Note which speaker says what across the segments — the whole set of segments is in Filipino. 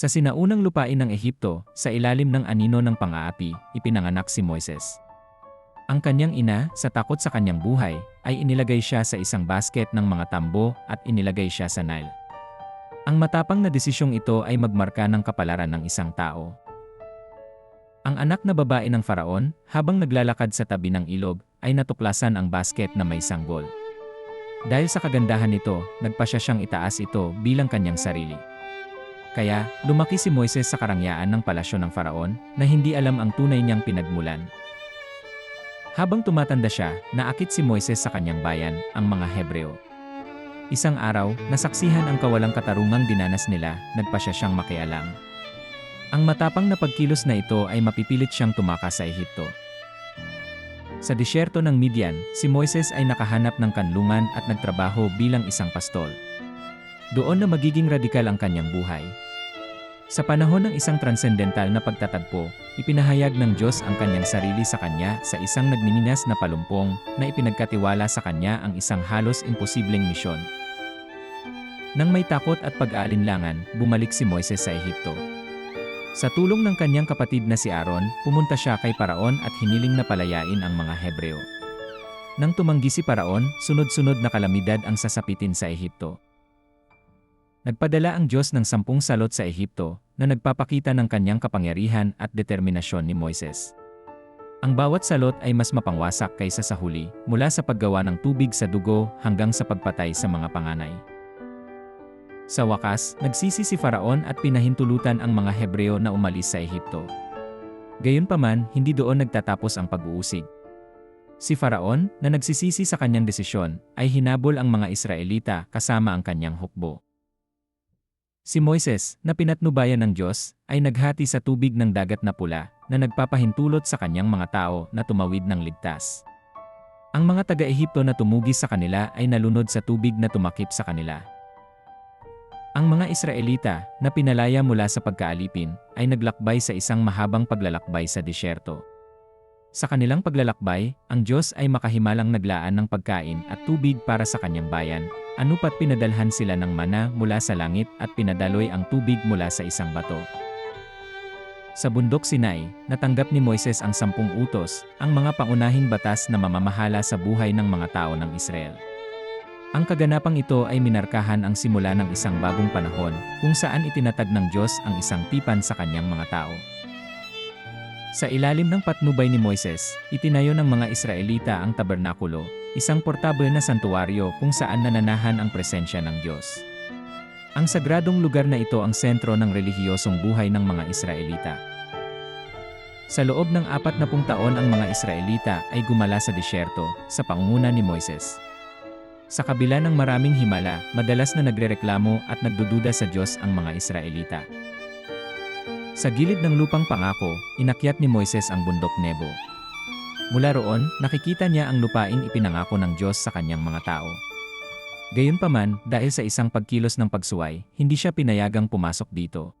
Speaker 1: Sa sinaunang lupain ng Ehipto, sa ilalim ng anino ng pang-aapi, ipinanganak si Moises. Ang kanyang ina, sa takot sa kanyang buhay, ay inilagay siya sa isang basket ng mga tambo at inilagay siya sa Nile. Ang matapang na desisyong ito ay magmarka ng kapalaran ng isang tao. Ang anak na babae ng faraon, habang naglalakad sa tabi ng ilog, ay natuklasan ang basket na may sanggol. Dahil sa kagandahan nito, nagpasya siyang itaas ito bilang kanyang sarili. Kaya, lumaki si Moises sa karangyaan ng palasyo ng faraon na hindi alam ang tunay niyang pinagmulan. Habang tumatanda siya, naakit si Moises sa kanyang bayan, ang mga Hebreo. Isang araw, nasaksihan ang kawalang katarungang dinanas nila, nagpasya siyang makialam. Ang matapang na pagkilos na ito ay mapipilit siyang tumakas sa Ehipto. Sa disyerto ng Midian, si Moises ay nakahanap ng kanlungan at nagtrabaho bilang isang pastol. Doon na magiging radikal ang kanyang buhay. Sa panahon ng isang transcendental na pagtatagpo, ipinahayag ng Diyos ang kanyang sarili sa kanya sa isang nagnininas na palumpong na ipinagkatiwala sa kanya ang isang halos imposibleng misyon. Nang may takot at pag-aalinlangan, bumalik si Moises sa Ehipto. Sa tulong ng kanyang kapatid na si Aaron, pumunta siya kay Paraon at hiniling na palayain ang mga Hebreo. Nang tumanggi si Paraon, sunod-sunod na kalamidad ang sasapitin sa Ehipto. Nagpadala ang Diyos ng sampung salot sa Ehipto na nagpapakita ng kanyang kapangyarihan at determinasyon ni Moises. Ang bawat salot ay mas mapangwasak kaysa sa huli, mula sa paggawa ng tubig sa dugo hanggang sa pagpatay sa mga panganay. Sa wakas, nagsisi si Faraon at pinahintulutan ang mga Hebreo na umalis sa Ehipto. Gayunpaman, hindi doon nagtatapos ang pag-uusig. Si Faraon, na nagsisisi sa kanyang desisyon, ay hinabol ang mga Israelita kasama ang kanyang hukbo. Si Moises, na pinatnubayan ng Diyos, ay naghati sa tubig ng dagat na pula, na nagpapahintulot sa kanyang mga tao na tumawid ng ligtas. Ang mga taga-Ehipto na tumugis sa kanila ay nalunod sa tubig na tumakip sa kanila. Ang mga Israelita, na pinalaya mula sa pagkaalipin, ay naglakbay sa isang mahabang paglalakbay sa disyerto. Sa kanilang paglalakbay, ang Diyos ay makahimalang naglaan ng pagkain at tubig para sa kanyang bayan, anupat pinadalhan sila ng mana mula sa langit at pinadaloy ang tubig mula sa isang bato. Sa bundok Sinai, natanggap ni Moises ang sampung utos, ang mga pangunahing batas na mamamahala sa buhay ng mga tao ng Israel. Ang kaganapang ito ay minarkahan ang simula ng isang bagong panahon, kung saan itinatag ng Diyos ang isang tipan sa kanyang mga tao. Sa ilalim ng patnubay ni Moises, itinayo ng mga Israelita ang tabernakulo, isang portable na santuaryo kung saan nananahan ang presensya ng Diyos. Ang sagradong lugar na ito ang sentro ng relihiyosong buhay ng mga Israelita. Sa loob ng apat na pung taon ang mga Israelita ay gumala sa disyerto, sa pangunguna ni Moises. Sa kabila ng maraming himala, madalas na nagrereklamo at nagdududa sa Diyos ang mga Israelita. Sa gilid ng lupang pangako, inakyat ni Moises ang bundok Nebo. Mula roon, nakikita niya ang lupaing ipinangako ng Diyos sa kanyang mga tao. Gayunpaman, dahil sa isang pagkilos ng pagsuway, hindi siya pinayagang pumasok dito.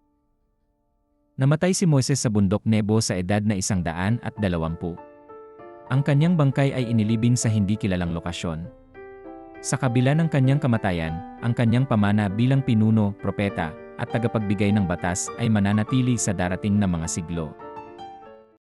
Speaker 1: Namatay si Moises sa bundok Nebo sa edad na isang daan at dalawampu. Ang kanyang bangkay ay inilibing sa hindi kilalang lokasyon. Sa kabila ng kanyang kamatayan, ang kanyang pamana bilang pinuno, propeta, at tagapagbigay ng batas ay mananatili sa darating na mga siglo.